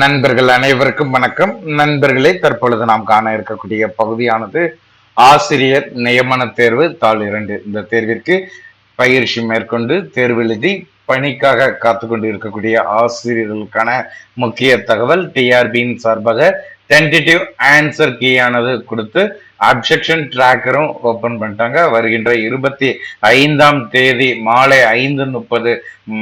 நண்பர்கள் அனைவருக்கும் வணக்கம். நண்பர்களே தற்பொழுது நாம் காண இருக்கக்கூடிய பகுதியானது ஆசிரியர் நியமன தேர்வு தாள் இரண்டு. இந்த தேர்விற்கு பயிற்சி மேற்கொண்டு தேர்வு எழுதி பணிக்காக காத்து கொண்டு இருக்கக்கூடிய ஆசிரியர்களுக்கான முக்கிய தகவல் டிஆர்பியின் சார்பாக டென்டேட்டிவ் ஆன்சர் கீயானது கொடுத்து அப்செக்ஷன் டிராக்கரும் ஓப்பன் பண்ணிட்டாங்க. வருகின்ற இருபத்தி ஐந்தாம் தேதி மாலை ஐந்து முப்பது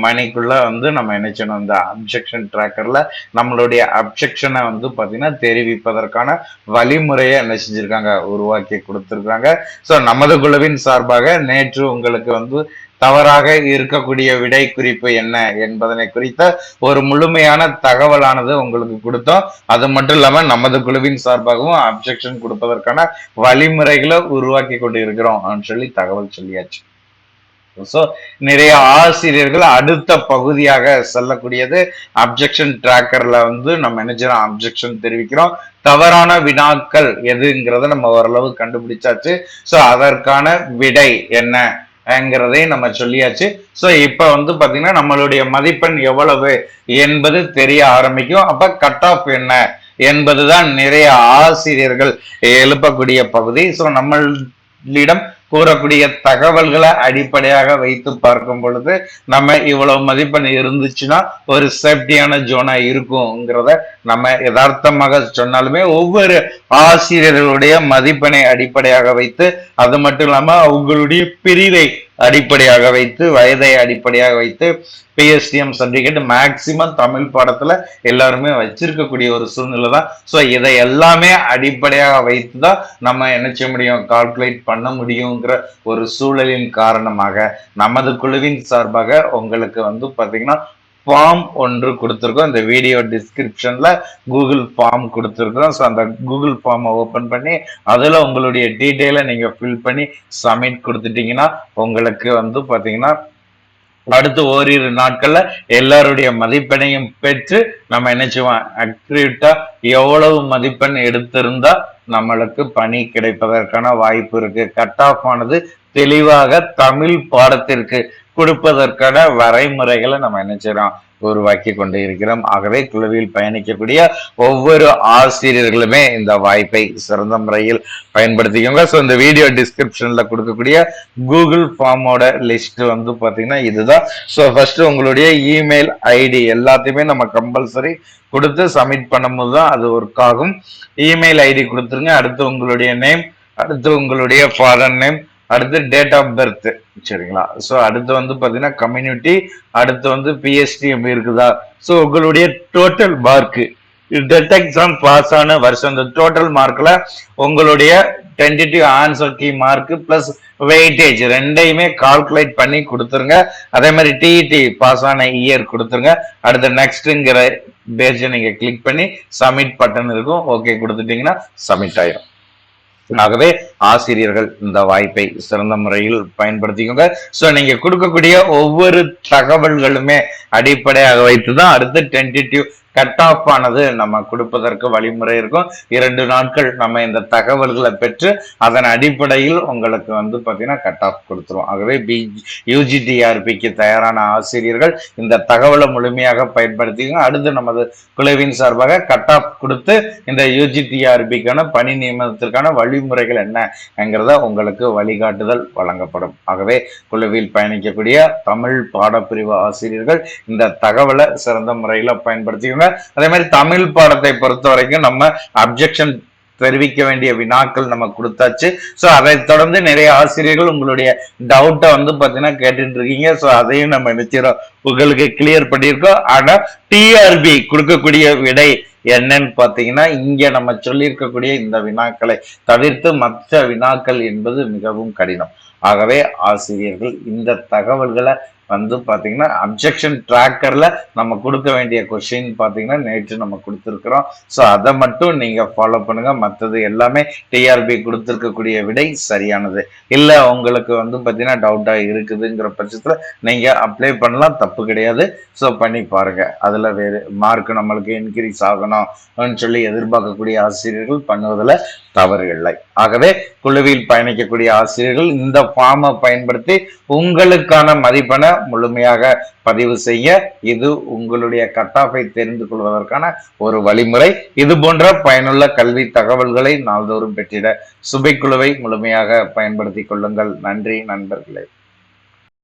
மணிக்குள்ள வந்து நம்ம என்ன செய்யணும்? இந்த அப்செக்ஷன் டிராக்கர்ல நம்மளுடைய அப்செக்ஷனை வந்து பார்த்தீங்கன்னா தெரிவிப்பதற்கான வழிமுறையை என்ன செஞ்சிருக்காங்க? உருவாக்கி கொடுத்துருக்காங்க. ஸோ நமது குழுவின் சார்பாக நேற்று உங்களுக்கு வந்து தவறாக இருக்கக்கூடிய விடை குறிப்பு என்ன என்பதனை குறித்த ஒரு முழுமையான தகவலானது உங்களுக்கு கொடுத்தோம். அது மட்டும் இல்லாம நமது குழுவின் சார்பாகவும் அப்செக்ஷன் கொடுப்பதற்கான வழிமுறைகளை உருவாக்கி கொண்டு இருக்கிறோம் சொல்லி தகவல் சொல்லியாச்சு. ஸோ நிறைய ஆசிரியர்கள் அடுத்த பகுதியாக செல்லக்கூடியது அப்ஜெக்ஷன் டிராக்கர்ல வந்து நம்ம என்ன அப்ஜெக்ஷன் தெரிவிக்கிறோம். தவறான வினாக்கள் எதுங்கிறத நம்ம ஓரளவு கண்டுபிடிச்சாச்சு. ஸோ அதற்கான விடை என்ன? ங்கிறதையும் நம்ம சொல்லியாச்சு. ஸோ இப்போ வந்து பார்த்தீங்கன்னா நம்மளுடைய மதிப்பெண் எவ்வளவு என்பது தெரிய ஆரம்பிக்கும். அப்ப கட் ஆஃப் என்ன என்பதுதான் நிறைய ஆசிரியர்கள் எழுப்பக்கூடிய பகுதி. ஸோ நம்மளிடம் கூறக்கூடிய தகவல்களை அடிப்படையாக வைத்து பார்க்கும் பொழுது நம்ம இவ்வளவு மதிப்பெண் இருந்துச்சுன்னா ஒரு சேஃப்டியான ஜோனா இருக்குங்கிறத நம்ம யதார்த்தமாக சொன்னாலுமே ஒவ்வொரு ஆசிரியர்களுடைய மதிப்பெண்ணை அடிப்படையாக வைத்து அது மட்டும் இல்லாம அவங்களுடைய பிரிவை அடிப்படையாக வைத்து வயதை அடிப்படையாக வைத்து பிஎஸ்டிஎம் சர்டிஃபிகேட் மேக்சிமம் தமிழ் பாடத்துல எல்லாருமே வச்சிருக்கக்கூடிய ஒரு சூழ்நிலை தான். ஸோ இதை எல்லாமே அடிப்படையாக வைத்து தான் நம்ம என்ன செய்ய முடியும்? கால்குலேட் பண்ண முடியுங்கிற ஒரு சூழலின் காரணமாக நமது குழுவின் சார்பாக உங்களுக்கு வந்து பார்த்தீங்கன்னா ஃபார்ம் ஒன்று கொடுத்துருக்கோம். இந்த வீடியோ டிஸ்கிரிப்ஷன்ல கூகுள் ஃபார்ம் கொடுத்துருக்கோம் ஸோ அந்த கூகுள் ஃபார்மை ஓப்பன் பண்ணி அதில் உங்களுடைய டீட்டெயிலை நீங்கள் ஃபில் பண்ணி சப்மிட் கொடுத்துட்டீங்கன்னா உங்களுக்கு வந்து பார்த்தீங்கன்னா அடுத்து ஓரிரு நாட்கள்ல எல்லாருடைய மதிப்பெண்ணையும் பெற்று நம்ம என்ன செய்வோம்? அக்யூரேட்டா எவ்வளவு மதிப்பெண் எடுத்திருந்தா நம்மளுக்கு பணி கிடைப்பதற்கான வாய்ப்பு இருக்கு. கட் ஆஃப் ஆனது தெளிவாக தமிழ் பாடத்திற்கு கொடுப்பதற்கான வரைமுறைகளை நம்ம என்ன செய்யறோம் உருவாக்கி கொண்டு இருக்கிறோம். ஆகவே குழுவில் பயணிக்கக்கூடிய ஒவ்வொரு ஆசிரியர்களுமே இந்த வாய்ப்பை சிறந்த முறையில் பயன்படுத்திக்கோங்க. ஸோ இந்த வீடியோ டிஸ்கிரிப்ஷன்ல கொடுக்கக்கூடிய கூகுள் ஃபார்மோட லிஸ்ட் வந்து பார்த்தீங்கன்னா இதுதான். ஸோ ஃபர்ஸ்ட் உங்களுடைய இமெயில் ஐடி எல்லாத்தையுமே நம்ம கம்பல்சரி கொடுத்து சப்மிட் பண்ணும்போது தான் அது ஒர்க் ஆகும். இமெயில் ஐடி கொடுத்துருங்க. அடுத்து உங்களுடைய நேம் அடுத்து உங்களுடைய ஃபாரன் நேம் அடுத்து டேட் ஆஃப் பர்த் சரிங்களா? ஸோ அடுத்து வந்து பார்த்தீங்கன்னா கம்யூனிட்டி அடுத்து வந்து பிஎஸ்டி இருக்குதா? ஸோ உங்களுடைய total mark TET exam pass ஆன வருஷம் இந்த டோட்டல் மார்க்ல உங்களுடைய tentative answer key mark plus weightage ரெண்டையுமே கால்குலேட் பண்ணி கொடுத்துருங்க. அதே மாதிரி டிஇடி பாஸ் ஆன இயர் கொடுத்துருங்க. அடுத்த நெக்ஸ்ட்ங்கிற பேஜை நீங்கள் கிளிக் பண்ணி சப்மிட் பட்டன் இருக்கும் ஓகே கொடுத்துட்டீங்கன்னா சப்மிட் ஆயிரும். ஆகவே ஆசிரியர்கள் இந்த வாய்ப்பை சிறந்த முறையில் பயன்படுத்திக்கோங்க. ஸோ நீங்க கொடுக்கக்கூடிய ஒவ்வொரு தகவல்களுமே அடிப்படையாக வைத்துதான் அடுத்து டென்டேட்டிவ் கட் ஆஃப் ஆனது நம்ம கொடுப்பதற்கு வழிமுறை இருக்கும். இரண்டு நாட்கள் நம்ம இந்த தகவல்களை பெற்று அதன் அடிப்படையில் உங்களுக்கு வந்து பார்த்தீங்கன்னா கட் ஆஃப் கொடுத்துருவோம். ஆகவே பி யூஜிடிஆர்பிக்கு தயாரான ஆசிரியர்கள் இந்த தகவலை முழுமையாக பயன்படுத்திக்கோங்க. அடுத்து நமது குழுவின் சார்பாக கட் ஆஃப் கொடுத்து இந்த யூஜிடிஆர்பிக்கான பணி நியமனத்திற்கான வழிமுறைகள் என்னங்கிறத உங்களுக்கு வழிகாட்டுதல் வழங்கப்படும். ஆகவே குழுவில் பயணிக்கக்கூடிய தமிழ் பாடப்பிரிவு ஆசிரியர்கள் இந்த தகவலை சிறந்த முறையில் அதே மாதிரி தமிழ் பாடத்தை பொறுத்த வரைக்கும் நம்ம அப்ஜெக்ஷன் தெரிவிக்க வேண்டிய வினாக்கள் நம்ம கொடுத்தாச்சு. ஸோ அதை தொடர்ந்து நிறைய ஆசிரியர்கள் உங்களுடைய டவுட்டை வந்து பார்த்தீங்கன்னா கேட்டுட்டு இருக்கீங்க. ஸோ அதையும் நம்ம நிச்சயம் உங்களுக்கு கிளியர் பண்ணியிருக்கோம். ஆனால் டிஆர்பி கொடுக்கக்கூடிய விடை என்னன்னு பார்த்தீங்கன்னா இங்க நம்ம சொல்லியிருக்கக்கூடிய இந்த வினாக்களை தவிர்த்து மற்ற வினாக்கள் என்பது மிகவும் கடினம். ஆகவே ஆசிரியர்கள் இந்த தகவல்களை வந்து பார்த்தீங்கன்னா அப்ஜெக்ஷன் ட்ராக்கரில் நம்ம கொடுக்க வேண்டிய கொஷின் பார்த்தீங்கன்னா நேற்று நம்ம கொடுத்துருக்குறோம். ஸோ அதை மட்டும் நீங்கள் ஃபாலோ பண்ணுங்கள் மற்றது எல்லாமே டிஆர்பி கொடுத்துருக்கக்கூடிய விடை சரியானது. இல்லை உங்களுக்கு வந்து பார்த்தீங்கன்னா டவுட்டாக இருக்குதுங்கிற பட்சத்தில் நீங்கள் அப்ளை பண்ணலாம். தப்பு கிடையாது. ஸோ பண்ணி பாருங்கள் அதில் வேறு மார்க் நம்மளுக்கு இன்க்ரீஸ் ஆகணும்னு சொல்லி எதிர்பார்க்கக்கூடிய ஆசிரியர்கள் பண்ணுவதில் தவறு இல்லை. ஆகவே குழுவில் பயணிக்கக்கூடிய ஆசிரியர்கள் இந்த ஃபார்மை பயன்படுத்தி உங்களுக்கான மதிப்பெண்ணை முழுமையாக பதிவு செய்ய இது உங்களுடைய கட் ஆஃபை தெரிந்து கொள்வதற்கான ஒரு வழிமுறை. இது போன்ற பயனுள்ள கல்வி தகவல்களை நாள்தோறும் பெற்றிட சுபை குழுவை முழுமையாக பயன்படுத்திக் கொள்ளுங்கள். நன்றி நண்பர்களே.